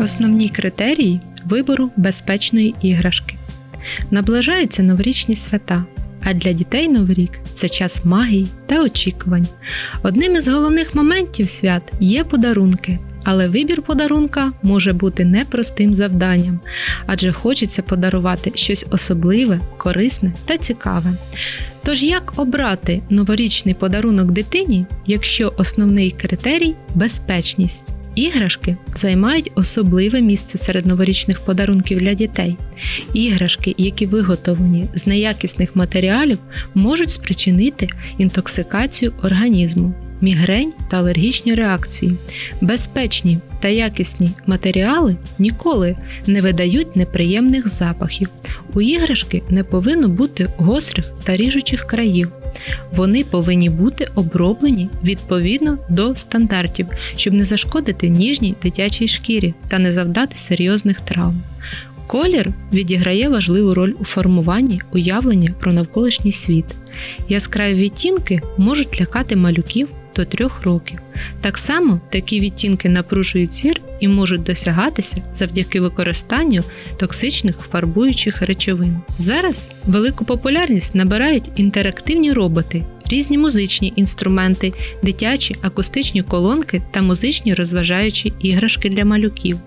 Основні критерії вибору безпечної іграшки. Наближаються новорічні свята, а для дітей Новий рік це час магії та очікувань. Одним із головних моментів свят є подарунки, але вибір подарунка може бути непростим завданням, адже хочеться подарувати щось особливе, корисне та цікаве. Тож як обрати новорічний подарунок дитині, якщо основний критерій безпечність? Іграшки займають особливе місце серед новорічних подарунків для дітей. Іграшки, які виготовлені з неякісних матеріалів, можуть спричинити інтоксикацію організму, мігрень та алергічні реакції. Безпечні та якісні матеріали ніколи не видають неприємних запахів. У іграшки не повинно бути гострих та ріжучих країв. Вони повинні бути оброблені відповідно до стандартів, щоб не зашкодити ніжній дитячій шкірі та не завдати серйозних травм. Колір відіграє важливу роль у формуванні уявлення про навколишній світ. Яскраві відтінки можуть лякати малюків до трьох років. Так само такі відтінки напружують зір і можуть досягатися завдяки використанню токсичних фарбуючих речовин. Зараз велику популярність набирають інтерактивні роботи, різні музичні інструменти, дитячі акустичні колонки та музичні розважаючі іграшки для малюків.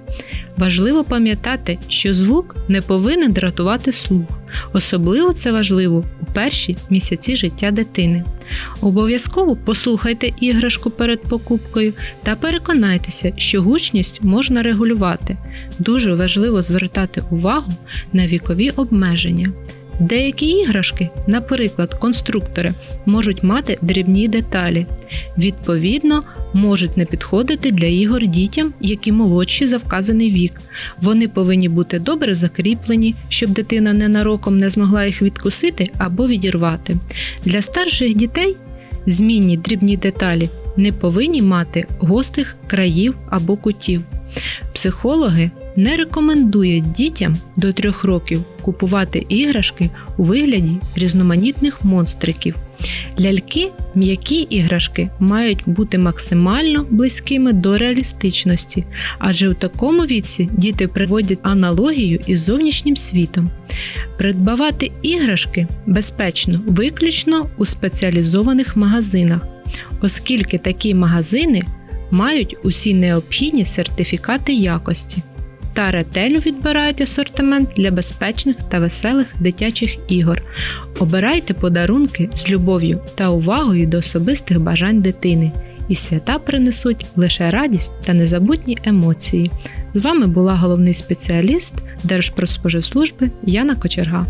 Важливо пам'ятати, що звук не повинен дратувати слух. Особливо це важливо у перші місяці життя дитини. Обов'язково послухайте іграшку перед покупкою та переконайтеся, що гучність можна регулювати. Дуже важливо звертати увагу на вікові обмеження. Деякі іграшки, наприклад, конструктори, можуть мати дрібні деталі. Відповідно, можуть не підходити для ігор дітям, які молодші за вказаний вік. Вони повинні бути добре закріплені, щоб дитина ненароком не змогла їх відкусити або відірвати. Для старших дітей змінні дрібні деталі не повинні мати гострих країв або кутів. Психологи не рекомендують дітям до трьох років купувати іграшки у вигляді різноманітних монстриків. Ляльки, м'які іграшки мають бути максимально близькими до реалістичності, адже у такому віці діти приводять аналогію із зовнішнім світом. Придбавати іграшки безпечно виключно у спеціалізованих магазинах, оскільки такі магазини мають усі необхідні сертифікати якості та ретелю відбирають асортимент для безпечних та веселих дитячих ігор. Обирайте подарунки з любов'ю та увагою до особистих бажань дитини. І свята принесуть лише радість та незабутні емоції. З вами була головний спеціаліст Держпродспоживслужби Яна Кочерга.